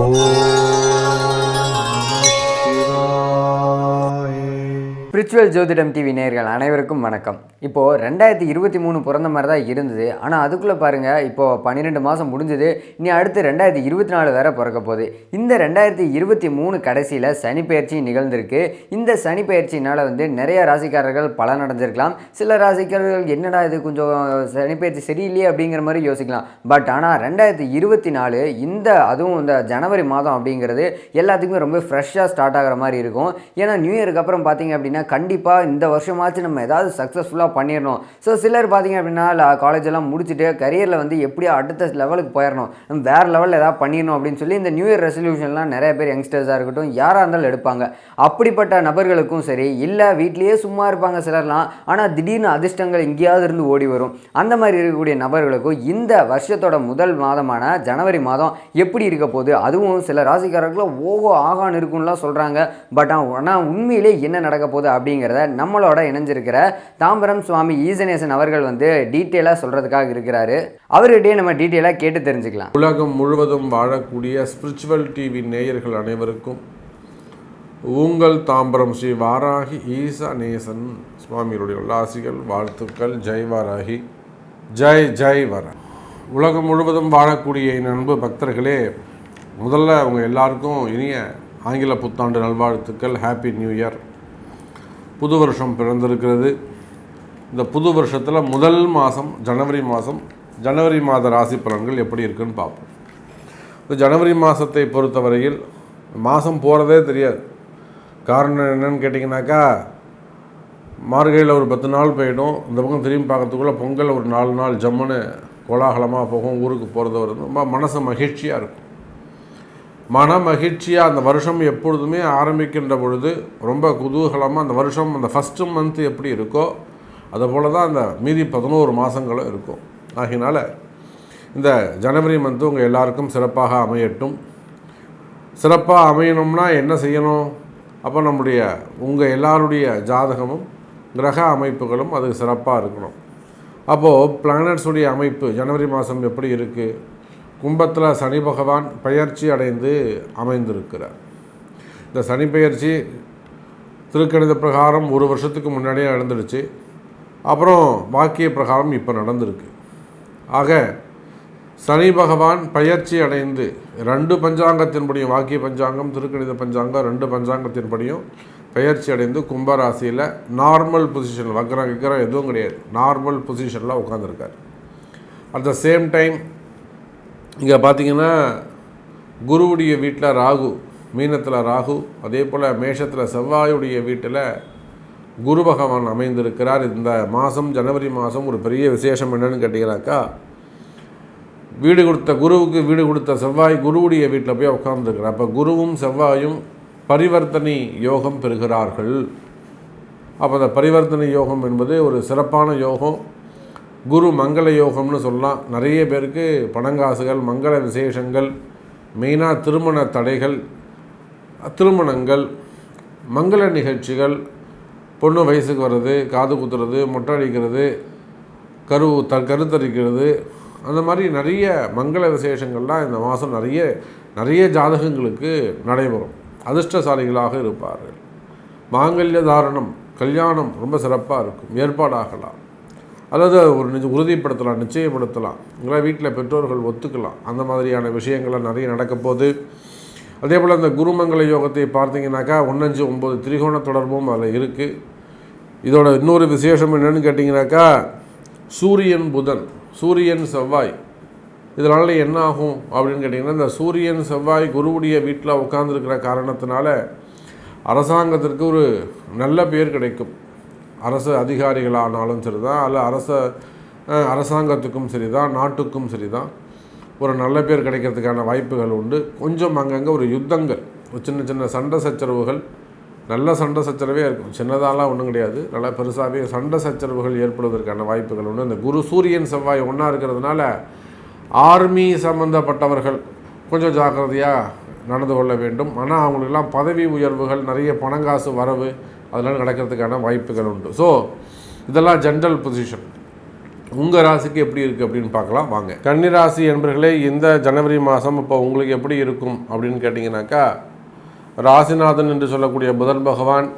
Oh. Spiritual ஜோதிடம் TV நேர்கள் அனைவருக்கும் வணக்கம். இப்போது ரெண்டாயிரத்தி இருபத்தி மூணு பிறந்த மாதிரி தான் இருந்தது. ஆனால் அதுக்குள்ளே பாருங்கள் இப்போது பன்னிரெண்டு மாதம் முடிஞ்சது. இனி அடுத்து ரெண்டாயிரத்தி இருபத்தி நாலு வேற பிறக்க போகுது. இந்த ரெண்டாயிரத்தி இருபத்தி மூணு கடைசியில் சனி பயிற்சி நிகழ்ந்திருக்கு. இந்த சனி பயிற்சினால் வந்து நிறைய ராசிக்காரர்கள் பலன் அடைஞ்சிருக்கலாம் சில ராசிக்காரர்கள் என்னடா இது கொஞ்சம் சனி பயிற்சி சரியில்லையே அப்படிங்கிற மாதிரி யோசிக்கலாம். பட் ஆனால் ரெண்டாயிரத்தி இருபத்தி நாலு இந்த அதுவும் இந்த ஜனவரி மாதம் அப்படிங்கிறது எல்லாத்துக்குமே ரொம்ப ஃப்ரெஷ்ஷாக ஸ்டார்ட் ஆகிற மாதிரி இருக்கும். ஏன்னா நியூ இயருக்கு அப்புறம் பார்த்தீங்க அப்படின்னா கண்டிப்பாக இந்த வருஷமாச்சு நம்ம ஏதாவது சக்ஸஸ்ஃபுல்லாக பண்ணிடணும் ஸோ சிலர் பார்த்தீங்க அப்படின்னா காலேஜ் எல்லாம் முடிச்சுட்டு கரியரில் வந்து எப்படியோ அடுத்த லெவலுக்கு போயிடணும் நம்ம வேறு லெவலில் ஏதாவது பண்ணிடணும் அப்படின்னு சொல்லி இந்த நியூ இயர் ரெசல்யூஷன்லாம் நிறைய பேர் யங்ஸ்டர்ஸாக இருக்கட்டும் யாராக இருந்தாலும் எடுப்பாங்க. அப்படிப்பட்ட நபர்களுக்கும் சரி இல்லை வீட்லேயே சும்மா இருப்பாங்க சிலர்லாம் ஆனால் திடீர்னு அதிர்ஷ்டங்கள் எங்கேயாவது இருந்து ஓடி வரும். அந்த மாதிரி இருக்கக்கூடிய நபர்களுக்கும் இந்த வருஷத்தோட முதல் மாதமான ஜனவரி மாதம் எப்படி இருக்க போகுது? அதுவும் சில ராசிக்காரர்களும் ஓகோ ஆகான்னு இருக்கும்லாம் சொல்கிறாங்க பட் ஆனால் உண்மையிலே என்ன நடக்க போகுது அப்படிங்கிறத நம்மளோட இணைஞ்சிருக்கிற தாம்பரம் சுவாமி ஈசனேசன் அவர்கள் வந்து டீட்டெயிலாக சொல்கிறதுக்காக இருக்கிறாரு. அவர்கிட்டயே நம்ம டீட்டெயிலாக கேட்டு தெரிஞ்சுக்கலாம். உலகம் முழுவதும் வாழக்கூடிய ஸ்பிரிச்சுவல் டிவி நேயர்கள் அனைவருக்கும் உங்கள் தாம்பரம் ஸ்ரீ வாராகி ஈசா நேசன் சுவாமிகளுடைய உல்லாசிகள் வாழ்த்துக்கள். ஜெய் வாராகி. ஜெய் ஜெய் வர. உலகம் முழுவதும் வாழக்கூடிய என் அன்பு பக்தர்களே முதல்ல அவங்க எல்லாருக்கும் இனிய ஆங்கில புத்தாண்டு நல்வாழ்த்துக்கள். ஹாப்பி நியூ இயர் புது வருஷம் பிறந்திருக்கிறது. இந்த புது வருஷத்தில் முதல் மாதம் ஜனவரி மாதம் ஜனவரி மாத ராசி பலன்கள் எப்படி இருக்குன்னு பார்ப்போம். இந்த ஜனவரி மாதத்தை பொறுத்தவரையில் மாதம் போகிறதே தெரியாது. காரணம் என்னன்னு கேட்டிங்கனாக்கா மார்கழியில் ஒரு பத்து நாள் போயிடும். இந்த பக்கம் திரும்பி பார்க்கறதுக்குள்ளே பொங்கல் ஒரு நாலு நாள் ஜம்முன்னு கோலாகலமாக போகும் ஊருக்கு போகிறது வருது ரொம்ப மனசு மகிழ்ச்சியாக இருக்கும். மன மகிழ்ச்சியாக அந்த வருஷம் எப்பொழுதுமே ஆரம்பிக்கின்ற பொழுது ரொம்ப குதூகலமாக அந்த வருஷம் அந்த ஃபஸ்ட்டு மந்த்து எப்படி இருக்கோ அதை போல் தான் அந்த மீதி பதினோரு மாதங்களும் இருக்கும். ஆகினால இந்த ஜனவரி மந்த்து உங்கள் எல்லாருக்கும் சிறப்பாக அமையட்டும். சிறப்பாக அமையணும்னா என்ன செய்யணும்? அப்போ நம்முடைய உங்கள் எல்லாருடைய ஜாதகமும் கிரக அமைப்புகளும் அது சிறப்பாக இருக்கணும். அப்போது பிளானட்ஸுடைய அமைப்பு ஜனவரி மாதம் எப்படி இருக்குது கும்பத்தில் சனி பகவான் பயிற்சி அடைந்து அமைந்திருக்கிறார். இந்த சனி பயிற்சி திருக்கணித பிரகாரம் ஒரு வருஷத்துக்கு முன்னாடியே நடந்துடுச்சு. அப்புறம் வாக்கிய பிரகாரம் இப்போ நடந்திருக்கு. ஆக சனி பகவான் பயிற்சி அடைந்து ரெண்டு பஞ்சாங்கத்தின்படியும் வாக்கிய பஞ்சாங்கம் திருக்கணித பஞ்சாங்கம் ரெண்டு பஞ்சாங்கத்தின்படியும் பயிற்சி அடைந்து கும்பராசியில் நார்மல் பொசிஷன் வக்கரம் கிக்கரம் எதுவும் கிடையாது. நார்மல் பொசிஷனில் உட்காந்துருக்கார் அட் த சேம் டைம் இங்கே பார்த்தீங்கன்னா குருவுடைய வீட்டில் ராகு மீனத்தில் ராகு அதே போல் மேஷத்தில் செவ்வாயுடைய வீட்டில் குரு பகவான் அமைந்திருக்கிறார். இந்த மாதம் ஜனவரி மாதம் ஒரு பெரிய விசேஷம் என்னன்னு கேட்டிங்கனாக்கா வீடு கொடுத்த குருவுக்கு வீடு கொடுத்த செவ்வாய் குருவுடைய வீட்டில் போய் உட்காந்துருக்கிறார் அப்போ குருவும் செவ்வாயும் பரிவர்த்தனை யோகம் பெறுகிறார்கள். அப்போ அந்த பரிவர்த்தனை யோகம் என்பது ஒரு சிறப்பான யோகம். குரு மங்கள யோகம்னு சொல்லலாம். நிறைய பேருக்கு பணங்காசுகள் மங்கள விசேஷங்கள் மெயினாக திருமண தடைகள் திருமணங்கள் மங்கள நிகழ்ச்சிகள் பொண்ணு வயசுக்கு வர்றது காது குத்துறது மொட்டை அடிக்கிறது கரு த கருத்தரிக்கிறது அந்த மாதிரி நிறைய மங்கள விசேஷங்கள்லாம் இந்த மாதம் நிறைய நிறைய ஜாதகங்களுக்கு நடைபெறும். அதிர்ஷ்டசாலிகளாக இருப்பார்கள். மாங்கல்ய தாரணம் கல்யாணம் ரொம்ப சிறப்பாக இருக்கும். ஏற்பாடாகலாம். அல்லது ஒரு நிச்ச உறுதிப்படுத்தலாம் நிச்சயப்படுத்தலாம். உங்களை வீட்டில் பெற்றோர்கள் ஒத்துக்கலாம். அந்த மாதிரியான விஷயங்கள்லாம் நிறைய நடக்க போகுது. அதே போல் அந்த குருமங்கல யோகத்தை பார்த்தீங்கன்னாக்கா ஒன்றஞ்சு ஒம்பது திரிகோண தொடர்பும் அதில் இருக்குது இதோட இன்னொரு விசேஷம் என்னென்னு கேட்டிங்கனாக்கா சூரியன் புதன் சூரியன் செவ்வாய். இதனால் என்ன ஆகும் அப்படின்னு கேட்டிங்கன்னா இந்த சூரியன் செவ்வாய் குருவுடைய வீட்டில் உட்காந்துருக்கிற காரணத்தினால அரசாங்கத்திற்கு ஒரு நல்ல பேர் கிடைக்கும். அரசு அதிகாரிகளானாலும் சரி தான் அல்ல அரச அரசாங்கத்துக்கும் சரி தான் நாட்டுக்கும் சரி தான் ஒரு நல்ல பேர் கிடைக்கிறதுக்கான வாய்ப்புகள் உண்டு. கொஞ்சம் அங்கங்கே ஒரு யுத்தங்கள் ஒரு சின்ன சின்ன சண்டை சச்சரவுகள். நல்ல சண்டை சச்சரவே இருக்கும். சின்னதாலாம் ஒன்றும் கிடையாது. நல்லா பெருசாகவே சண்டை சச்சரவுகள் ஏற்படுவதற்கான வாய்ப்புகள் உண்டு. இந்த குரு சூரியன் செவ்வாய் ஒன்றா இருக்கிறதுனால ஆர்மி சம்மந்தப்பட்டவர்கள் கொஞ்சம் ஜாக்கிரதையாக நடந்து கொள்ள வேண்டும். ஆனால் அவங்களுக்கெல்லாம் பதவி உயர்வுகள் நிறைய பணங்காசு வரவு அதெல்லாம் நடக்கிறதுக்கான வாய்ப்புகள் உண்டு. ஸோ இதெல்லாம் ஜென்ரல் பொசிஷன் உங்கள் ராசிக்கு எப்படி இருக்குது அப்படின்னு பார்க்கலாம் வாங்க. கன்னிராசி என்பர்களே இந்த ஜனவரி மாதம் இப்போ உங்களுக்கு எப்படி இருக்கும் அப்படின்னு கேட்டிங்கனாக்கா ராசிநாதன் என்று சொல்லக்கூடிய புதன் பகவான்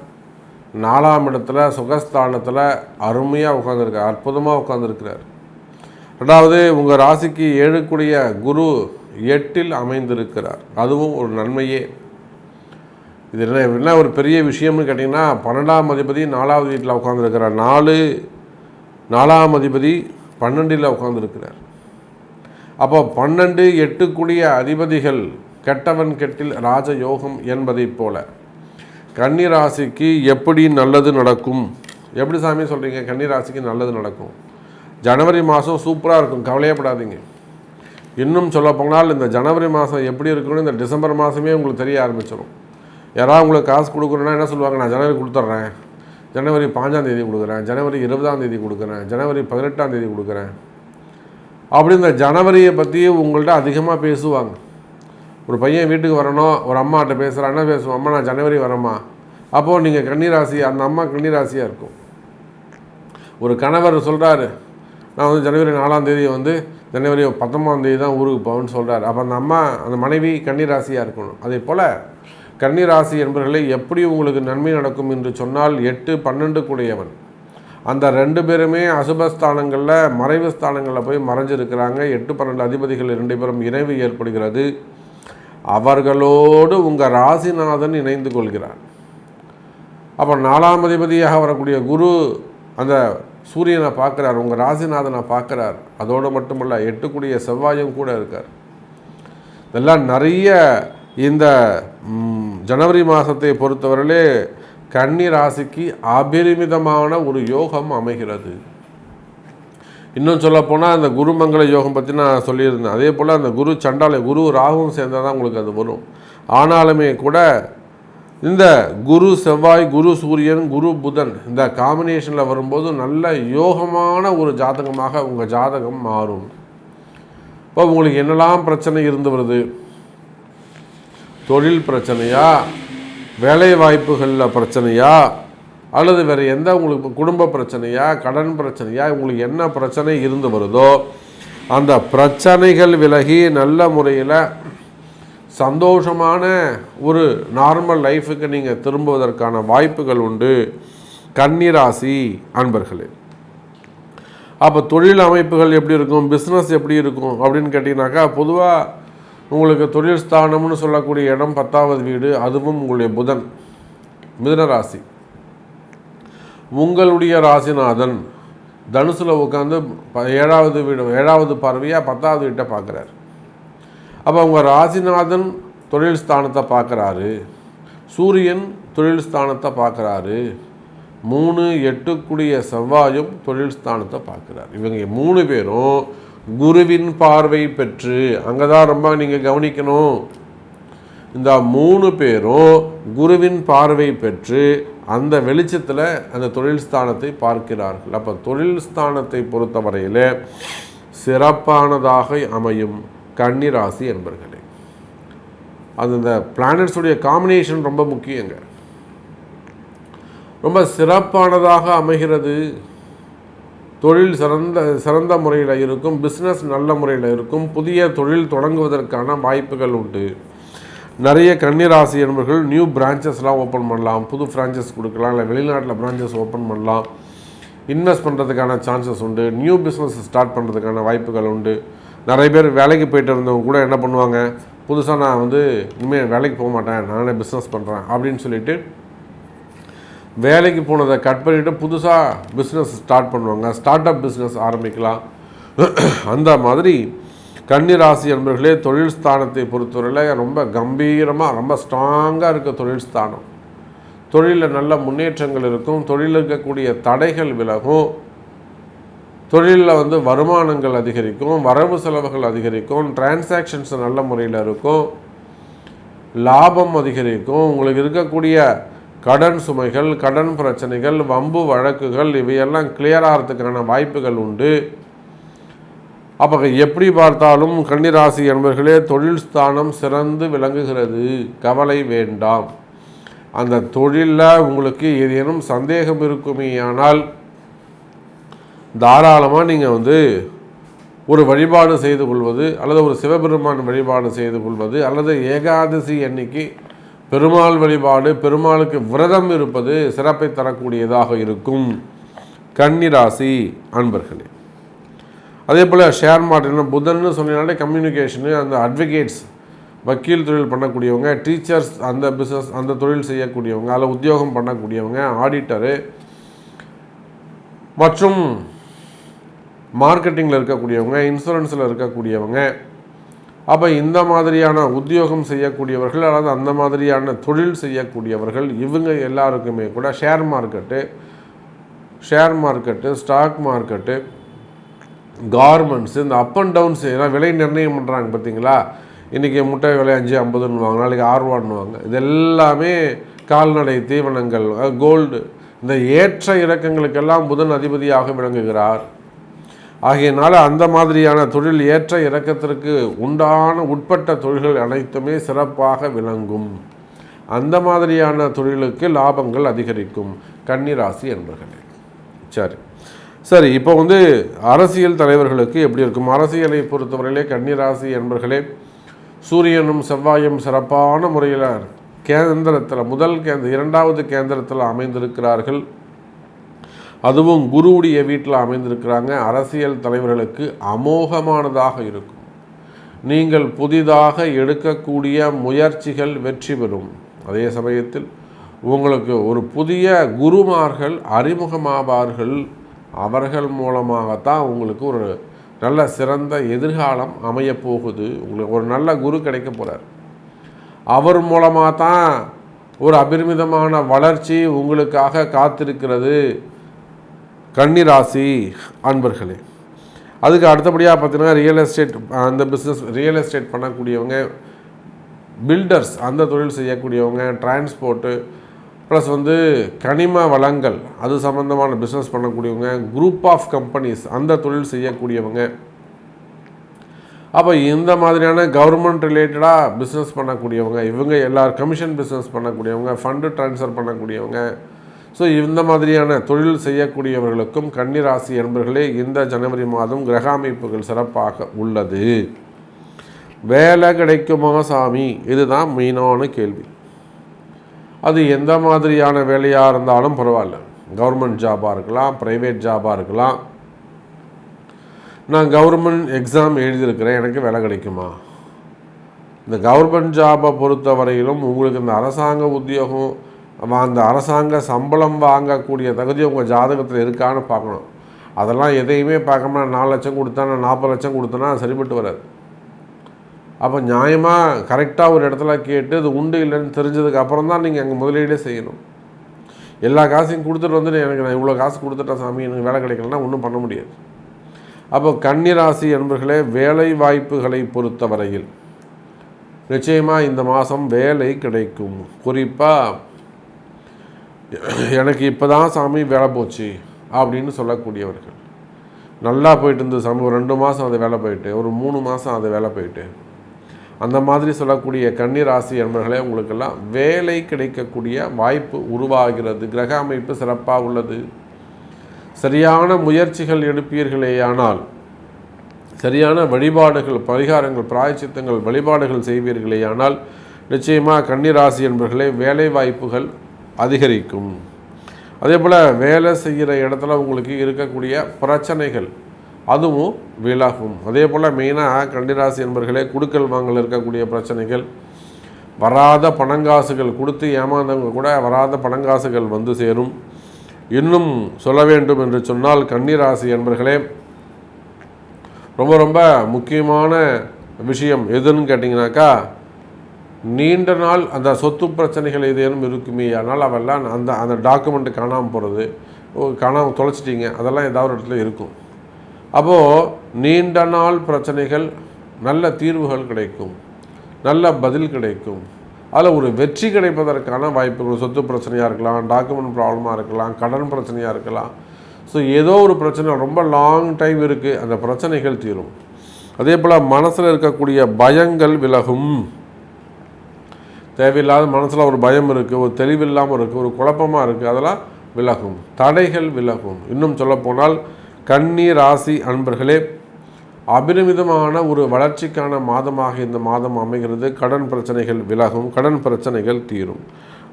நாலாம் இடத்துல சுகஸ்தானத்தில் அருமையாக உட்காந்துருக்கார் அற்புதமாக உட்காந்துருக்கிறார் ரெண்டாவது உங்கள் ராசிக்கு ஏழுக்குடைய குரு எட்டில் அமைந்திருக்கிறார். அதுவும் ஒரு நன்மையே. இது என்ன என்ன ஒரு பெரிய விஷயம்னு கேட்டிங்கன்னா பன்னெண்டாம் அதிபதி நாலாவது வீட்டில் உட்காந்துருக்கிறார் நாலு நாலாம் அதிபதி பன்னெண்டில் உட்காந்துருக்கிறார் அப்போ பன்னெண்டு எட்டுக்குடிய அதிபதிகள் கெட்டவன் கெட்டில் ராஜயோகம் என்பதைப் போல கன்னிராசிக்கு எப்படி நல்லது நடக்கும்? எப்படி சாமி சொல்கிறீங்க கன்னி ராசிக்கு நல்லது நடக்கும். ஜனவரி மாதம் சூப்பராக இருக்கும் கவலையப்படாதீங்க. இன்னும் சொல்லப்போனால் இந்த ஜனவரி மாதம் எப்படி இருக்குன்னு இந்த டிசம்பர் மாதமே உங்களுக்கு தெரிய ஆரம்பிச்சிடும் யாராவது உங்களுக்கு காசு கொடுக்குறோன்னா என்ன சொல்லுவாங்க? நான் ஜனவரி கொடுத்துட்றேன். ஜனவரி பாஞ்சாம் தேதி கொடுக்குறேன். ஜனவரி இருபதாம் தேதி கொடுக்குறேன். ஜனவரி பதினெட்டாம் தேதி கொடுக்குறேன். அப்படி இந்த ஜனவரியை பற்றி உங்கள்கிட்ட அதிகமாக பேசுவாங்க. ஒரு பையன் வீட்டுக்கு வரணும் ஒரு அம்மாட்ட பேசுகிறேன் என்ன பேசுவோம் அம்மா நான் ஜனவரி வரேம்மா. அப்போது நீங்கள் கன்னிராசி அந்த அம்மா கன்னிராசியாக இருக்கும். ஒரு கணவர் சொல்கிறாரு நான் வந்து ஜனவரி நாலாம் தேதி வந்து ஜனவரி பத்தொம்பதாம் தேதி தான் ஊருக்கு போவேன்னு சொல்கிறார் அப்போ அந்த அம்மா அந்த மனைவி கன்னிராசியாக இருக்கணும். அதே போல் கன்னிராசி என்பவர்களே எப்படி உங்களுக்கு நன்மை நடக்கும் என்று சொன்னால் எட்டு பன்னெண்டு கூடையவன். அந்த ரெண்டு பேருமே அசுபஸ்தானங்களில் மறைவு ஸ்தானங்களில் போய் மறைஞ்சிருக்கிறாங்க. எட்டு பன்னெண்டு அதிபதிகள் இரண்டு பேரும் இணைவு ஏற்படுகிறது. அவர்களோடு உங்கள் ராசிநாதன் இணைந்து கொள்கிறார். அப்போ நாலாம் அதிபதியாக வரக்கூடிய குரு அந்த சூரியனை பார்க்குறார் உங்கள் ராசிநாதனை பார்க்குறார். அதோடு மட்டுமல்ல எட்டுக்குடிய செவ்வாயும் கூட இருக்கார். இதெல்லாம் நிறைய இந்த ஜனவரி மாதத்தை பொறுத்தவரையிலே கன்னி ராசிக்கு அபரிமிதமான ஒரு யோகம் அமைகிறது. இன்னும் சொல்லப்போனால் அந்த குருமங்கள யோகம் பற்றி நான் சொல்லியிருந்தேன். அதே போல் அந்த குரு சண்டாலை குரு ராகுவும் சேர்ந்தால் தான் உங்களுக்கு அது வரும். ஆனாலுமே கூட இந்த குரு செவ்வாய் குரு சூரியன் குரு புதன் இந்த காம்பினேஷனில் வரும்போது நல்ல யோகமான ஒரு ஜாதகமாக உங்கள் ஜாதகம் மாறும். இப்போ உங்களுக்கு என்னெல்லாம் பிரச்சனை இருந்து வருது? தொழில் பிரச்சனையா? வேலை வாய்ப்புகளில் பிரச்சனையா? அல்லது வேறு எந்த உங்களுக்கு குடும்ப பிரச்சனையா? கடன் பிரச்சனையா? உங்களுக்கு என்ன பிரச்சனை இருந்து வருதோ அந்த பிரச்சனைகள் விலகி நல்ல முறையில் சந்தோஷமான ஒரு நார்மல் லைஃபுக்கு நீங்கள் திரும்புவதற்கான வாய்ப்புகள் உண்டு. கன்னிராசி அன்பர்களே. அப்போ தொழில் அமைப்புகள் எப்படி இருக்கும்? பிஸ்னஸ் எப்படி இருக்கும்? அப்படின்னு கேட்டிங்கனாக்கா பொதுவாக உங்களுக்கு தொழில் ஸ்தானம்னு சொல்லக்கூடிய இடம் பத்தாவது வீடு அதுவும் உங்களுடைய புதன் மிதுன ராசி. உங்களுடைய ராசிநாதன் தனுசில் உட்காந்து ப- ஏழாவது வீடு ஏழாவது பார்வையாக பத்தாவது வீட்டை பார்க்குறாரு. அப்போ உங்கள் ராசிநாதன் தொழில் ஸ்தானத்தை பார்க்குறாரு. சூரியன் தொழில் ஸ்தானத்தை பார்க்குறாரு. மூணு எட்டுக்குடிய செவ்வாயும் தொழில் ஸ்தானத்தை பார்க்குறாரு. இவங்க மூணு பேரும் குருவின் பார்வை பெற்று அங்கே தான் ரொம்ப நீங்கள் கவனிக்கணும். இந்த மூணு பேரும் குருவின் பார்வை பெற்று அந்த வெளிச்சத்தில் அந்த தொழில் ஸ்தானத்தை பார்க்கிறார்கள். அப்போ தொழில் ஸ்தானத்தை பொறுத்தவரையில் சிறப்பானதாக அமையும் கன்னிராசி என்பர்களே. அது இந்த பிளானட்ஸுடைய காம்பினேஷன் ரொம்ப முக்கியங்க. ரொம்ப சிறப்பானதாக அமைகிறது. தொழில் சிறந்த சிறந்த முறையில் இருக்கும் பிஸ்னஸ் நல்ல முறையில் இருக்கும் புதிய தொழில் தொடங்குவதற்கான வாய்ப்புகள் உண்டு. நிறைய கன்னிராசி என்பவர்கள் நியூ பிரான்ச்சஸ்லாம் ஓப்பன் பண்ணலாம். புது ஃப்ரான்ச்சைஸ் கொடுக்கலாம். இல்லை வெளிநாட்டில் பிரான்ச்சஸ் ஓப்பன் பண்ணலாம். இன்வெஸ்ட் பண்ணுறதுக்கான சான்சஸ் உண்டு. நியூ பிஸ்னஸ் ஸ்டார்ட் பண்ணுறதுக்கான வாய்ப்புகள் உண்டு. நிறைய பேர் வேலைக்கு போயிட்டு இருந்தவங்க கூட என்ன பண்ணுவாங்க? புதுசாக நான் வந்து இனிமேல் வேலைக்கு போக மாட்டேன். நானே பிஸ்னஸ் பண்ணுறேன் அப்படின்னு சொல்லிட்டு வேலைக்கு போனதை கட் பண்ணிவிட்டு புதுசாக பிஸ்னஸ் ஸ்டார்ட் பண்ணுவாங்க. ஸ்டார்ட் அப் பிஸ்னஸ் ஆரம்பிக்கலாம். அந்த மாதிரி கன்னிராசி என்பர்களே தொழில் ஸ்தானத்தை பொறுத்தவரையில் ரொம்ப கம்பீரமாக ரொம்ப ஸ்ட்ராங்காக இருக்க தொழில் ஸ்தானம். தொழிலில் நல்ல முன்னேற்றங்கள் இருக்கும். தொழில் இருக்கக்கூடிய தடைகள் விலகும். தொழிலில் வந்து வருமானங்கள் அதிகரிக்கும். வரவு செலவுகள் அதிகரிக்கும். டிரான்சாக்ஷன்ஸ் நல்ல முறையில் இருக்கும். லாபம் அதிகரிக்கும். உங்களுக்கு இருக்கக்கூடிய கடன் சுமைகள் கடன் பிரச்சனைகள் வம்பு வழக்குகள் இவையெல்லாம் கிளியர் ஆகிறதுக்கான வாய்ப்புகள் உண்டு. அப்போ எப்படி பார்த்தாலும் கன்னிராசி என்பர்களே தொழில் ஸ்தானம் சிறந்து விளங்குகிறது. கவலை வேண்டாம். அந்த தொழிலில் உங்களுக்கு ஏதேனும் சந்தேகம் இருக்குமேயானால் தாராளமாக நீங்கள் வந்து ஒரு வழிபாடு செய்து கொள்வது அல்லது ஒரு சிவபெருமான் வழிபாடு செய்து கொள்வது அல்லது ஏகாதசி அன்னைக்கு பெருமாள் வழிபாடு பெருமாளுக்கு விரதம் இருப்பது சிறப்பை தரக்கூடியதாக இருக்கும். கன்னிராசி அன்பர்களே அதே போல் ஷேர் மார்க்கெட் புதன்னு சொன்னீங்கனாலே கம்யூனிகேஷனு அந்த அட்வொகேட்ஸ் வக்கீல் தொழில் பண்ணக்கூடியவங்க டீச்சர்ஸ் அந்த பிஸ்னஸ் அந்த தொழில் செய்யக்கூடியவங்க அதில் உத்தியோகம் பண்ணக்கூடியவங்க ஆடிட்டரு மற்றும் மார்க்கெட்டிங்கில் இருக்கக்கூடியவங்க இன்சூரன்ஸில் இருக்கக்கூடியவங்க அப்போ இந்த மாதிரியான உத்தியோகம் செய்யக்கூடியவர்கள் அல்லது அந்த மாதிரியான தொழில் செய்யக்கூடியவர்கள் இவங்க எல்லாருக்குமே கூட share market share market stock market garments இந்த அப் அண்ட் டவுன்ஸ் ஏன்னா விலை நிர்ணயம் பண்ணுறாங்க பார்த்தீங்களா? இன்றைக்கி முட்டை விலை அஞ்சு ஐம்பதுன்னு வாங்க நாளைக்கு ஆறுவான்னு வாங்க இது எல்லாமே கால்நடை தீவனங்கள் கோல்டு இந்த ஏற்ற இறக்கங்களுக்கெல்லாம் புதன் அதிபதியாக விளங்குகிறார். ஆகையினால அந்த மாதிரியான தொழில் ஏற்ற இறக்கத்திற்கு உண்டான உட்பட்ட தொழில்கள் அனைத்துமே சிறப்பாக விளங்கும். அந்த மாதிரியான தொழிலுக்கு லாபங்கள் அதிகரிக்கும். கன்னிராசி என்பர்களே. சரி. சரி இப்போ வந்து அரசியல் தலைவர்களுக்கு எப்படி இருக்கும்? அரசியலை பொறுத்தவரையிலே கன்னிராசி என்பர்களே சூரியனும் செவ்வாயும் சிறப்பான முறையில் கேந்திரத்தில் முதல் கேந்திர இரண்டாவது கேந்திரத்தில் அமைந்திருக்கிறார்கள். அதுவும் குருவுடைய வீட்டில் அமைந்திருக்கிறாங்க. அரசியல் தலைவர்களுக்கு அமோகமானதாக இருக்கும். நீங்கள் புதிதாக எடுக்கக்கூடிய முயற்சிகள் வெற்றி பெறும். அதே சமயத்தில் உங்களுக்கு ஒரு புதிய குருமார்கள் அறிமுகமாவார்கள். அவர்கள் மூலமாகத்தான் உங்களுக்கு ஒரு நல்ல சிறந்த எதிர்காலம் அமையப் போகுது உங்களுக்கு ஒரு நல்ல குரு கிடைக்க போகிறார் அவர் மூலமாக தான் ஒரு அபரிமிதமான வளர்ச்சி உங்களுக்காக காத்திருக்கிறது. கன்னிராசி அன்பர்களே அதுக்கு அடுத்தபடியாக பார்த்தீங்கன்னா ரியல் எஸ்டேட் அந்த பிஸ்னஸ் ரியல் எஸ்டேட் பண்ணக்கூடியவங்க பில்டர்ஸ் அந்த தொழில் செய்யக்கூடியவங்க டிரான்ஸ்போர்ட்டு ப்ளஸ் வந்து கனிம வளங்கள் அது சம்மந்தமான பிஸ்னஸ் பண்ணக்கூடியவங்க குரூப் ஆஃப் கம்பெனிஸ் அந்த தொழில் செய்யக்கூடியவங்க. அப்போ இந்த மாதிரியான கவர்மெண்ட் ரிலேட்டடாக பிஸ்னஸ் பண்ணக்கூடியவங்க இவங்க எல்லார் கமிஷன் பிஸ்னஸ் பண்ணக்கூடியவங்க ஃபண்டு ட்ரான்ஸ்ஃபர் பண்ணக்கூடியவங்க ஸோ இந்த மாதிரியான தொழில் செய்யக்கூடியவர்களுக்கும் கன்னிராசி என்பர்களே இந்த ஜனவரி மாதம் கிரக அமைப்புகள் சிறப்பாக உள்ளது. வேலை கிடைக்குமா சாமி? இதுதான் மெயினான கேள்வி. அது எந்த மாதிரியான வேலையாக இருந்தாலும் பரவாயில்ல. கவர்மெண்ட் ஜாபாக இருக்கலாம் ப்ரைவேட் ஜாபாக இருக்கலாம். நான் கவர்மெண்ட் எக்ஸாம் எழுதியிருக்கிறேன் எனக்கு வேலை கிடைக்குமா? இந்த கவர்மெண்ட் ஜாபை பொறுத்த வரையிலும் உங்களுக்கு இந்த அரசாங்க உத்தியோகம் அந்த அரசாங்க சம்பளம் வாங்கக்கூடிய தகுதி உங்கள் ஜாதகத்தில் இருக்கான்னு பார்க்கணும். அதெல்லாம் எதையுமே பார்க்காம நான் நாலு லட்சம் கொடுத்தா நான் நாற்பது லட்சம் கொடுத்தேன்னா சரிப்பட்டு வராது. அப்போ நியாயமாக கரெக்டாக ஒரு இடத்துல கேட்டு அது உண்டு இல்லைன்னு தெரிஞ்சதுக்கு அப்புறம் தான் நீங்கள் அங்கே முதலீடே செய்யணும். எல்லா காசையும் கொடுத்துட்டு வந்துட்டு எனக்கு நான் இவ்வளோ காசு கொடுத்துட்டேன் சாமி எனக்கு வேலை கிடைக்கலன்னா ஒன்றும் பண்ண முடியாது. அப்போ கன்னிராசி என்பர்களே வேலை வாய்ப்புகளை பொறுத்தவரையில் நிச்சயமாக இந்த மாதம் வேலை கிடைக்கும். குறிப்பாக எனக்கு இப்போ தான் சாமி வேலை போச்சு அப்படின்னு சொல்லக்கூடியவர்கள். நல்லா போயிட்டு இருந்தது சாமி. ஒரு ரெண்டு மாதம் அது வேலை போயிட்டு ஒரு மூணு மாதம் அது வேலை போயிட்டு. அந்த மாதிரி சொல்லக்கூடிய கன்னிராசி என்பர்களே உங்களுக்கெல்லாம் வேலை கிடைக்கக்கூடிய வாய்ப்பு உருவாகிறது. கிரக அமைப்பு சிறப்பாக உள்ளது. சரியான முயற்சிகள் எடுப்பீர்களேயானால் சரியான வழிபாடுகள் பரிகாரங்கள் பிராயச்சித்தங்கள் வழிபாடுகள் செய்வீர்களேயானால் நிச்சயமாக கன்னிராசி என்பர்களே வேலை வாய்ப்புகள் அதிகரிக்கும். அதே போல் வேலை செய்கிற இடத்துல உங்களுக்கு இருக்கக்கூடிய பிரச்சனைகள் அதுவும் விலகும் அதே போல் மெயினாக கண்டிராசி என்பர்களே குடுக்கல் வாங்கல் இருக்கக்கூடிய பிரச்சனைகள் வராத பணங்காசுகள் கொடுத்து ஏமாந்தவங்க கூட வராத பணங்காசுகள் வந்து சேரும். இன்னும் சொல்ல வேண்டும் என்று சொன்னால் கன்னிராசி என்பர்களே ரொம்ப ரொம்ப முக்கியமான விஷயம் எதுன்னு கேட்டிங்கனாக்கா நீண்ட நாள் அந்த சொத்து பிரச்சனைகள் ஏதேனும் இருக்குமே ஆனால் அவெல்லாம் அந்த அந்த டாக்குமெண்ட்டு காணாமல் போகிறது காணாமல் தொலைச்சிட்டிங்க அதெல்லாம் ஏதாவது ஒரு இடத்துல இருக்கும். அப்போது நீண்ட நாள் பிரச்சனைகள் நல்ல தீர்வுகள் கிடைக்கும் நல்ல பதில் கிடைக்கும். அதில் ஒரு வெற்றி கிடைப்பதற்கான வாய்ப்புகள் சொத்து பிரச்சனையாக இருக்கலாம் டாக்குமெண்ட் ப்ராப்ளமாக இருக்கலாம் கடன் பிரச்சனையாக இருக்கலாம். ஸோ ஏதோ ஒரு பிரச்சனை ரொம்ப லாங் டைம் இருக்குது அந்த பிரச்சனைகள் தீரும். அதே போல் மனசில் இருக்கக்கூடிய பயங்கள் விலகும். தேவையில்லாத மனசில் ஒரு பயம் இருக்குது ஒரு தெளிவில்லாமல் இருக்குது ஒரு குழப்பமாக இருக்குது அதெல்லாம் விலகும். தடைகள் விலகும். இன்னும் சொல்லப்போனால் கன்னி ராசி அன்பர்களே அபிரமிதமான ஒரு வளர்ச்சிக்கான மாதமாக இந்த மாதம் அமைகிறது. கடன் பிரச்சனைகள் விலகும் கடன் பிரச்சனைகள் தீரும்.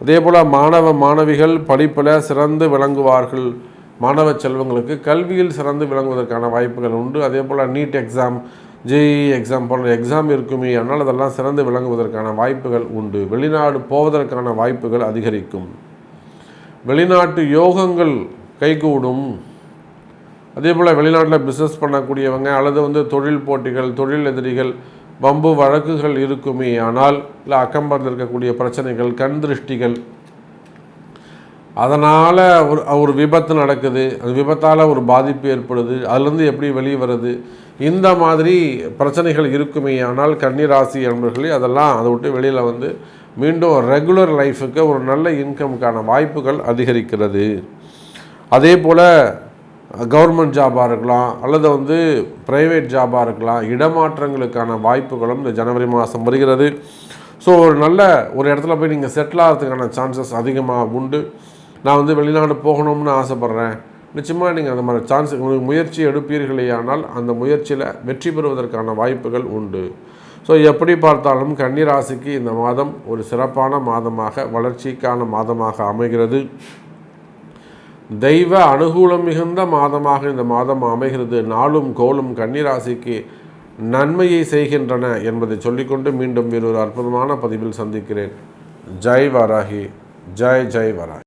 அதே போல் மாணவ மாணவிகள் படிப்பில் சிறந்து விளங்குவார்கள். மாணவ செல்வங்களுக்கு கல்வியில் சிறந்து விளங்குவதற்கான வாய்ப்புகள் உண்டு. அதே போல் நீட் எக்ஸாம் ஜேஇ எக்ஸாம் போன்ற எக்ஸாம் இருக்குமே ஆனால் அதெல்லாம் சிறந்து விளங்குவதற்கான வாய்ப்புகள் உண்டு. வெளிநாடு போவதற்கான வாய்ப்புகள் அதிகரிக்கும். வெளிநாட்டு யோகங்கள் கைகூடும். அதே போல் வெளிநாட்டில் பிஸ்னஸ் பண்ணக்கூடியவங்க அல்லது வந்து தொழில் போட்டிகள் தொழில் எதிரிகள் வம்பு வழக்குகள் இருக்குமே ஆனால் இல்லை அக்கம்பரத்தில் இருக்கக்கூடிய பிரச்சனைகள் கண் திருஷ்டிகள் அதனால் ஒரு ஒரு விபத்து நடக்குது. அந்த விபத்தால் ஒரு பாதிப்பு ஏற்படுது. அதுலேருந்து எப்படி வெளியே வருது இந்த மாதிரி பிரச்சனைகள் இருக்குமே. ஆனால் கன்னிராசி என்பர்களே அதெல்லாம் அதை விட்டு வெளியில் வந்து மீண்டும் ரெகுலர் லைஃபுக்கு ஒரு நல்ல இன்கமுக்கான வாய்ப்புகள் அதிகரிக்கிறது. அதே போல் கவர்மெண்ட் ஜாபாக இருக்கலாம் அல்லது வந்து ப்ரைவேட் ஜாபாக இருக்கலாம் இடமாற்றங்களுக்கான வாய்ப்புகளும் இந்த ஜனவரி மாதம் வருகிறது. ஸோ ஒரு நல்ல ஒரு இடத்துல போய் நீங்கள் செட்டில் ஆகிறதுக்கான சான்சஸ் அதிகமாக உண்டு. நான் வந்து வெளிநாடு போகணும்னு ஆசைப்பட்றேன். நிச்சயமாக நீங்கள் அந்த மாதிரி சான்ஸ் உங்களுக்கு முயற்சி எடுப்பீர்களேயானால் அந்த முயற்சியில் வெற்றி பெறுவதற்கான வாய்ப்புகள் உண்டு. ஸோ எப்படி பார்த்தாலும் கன்னிராசிக்கு இந்த மாதம் ஒரு சிறப்பான மாதமாக வளர்ச்சிக்கான மாதமாக அமைகிறது. தெய்வ அனுகூலம் மிகுந்த மாதமாக இந்த மாதம் அமைகிறது. நாளும் கோலும் கன்னிராசிக்கு நன்மையை செய்கின்றன என்பதை சொல்லிக்கொண்டு மீண்டும் வேறொரு அற்புதமான பதிவில் சந்திக்கிறேன். ஜெய் வராகி. ஜெய் ஜெய் வராகி.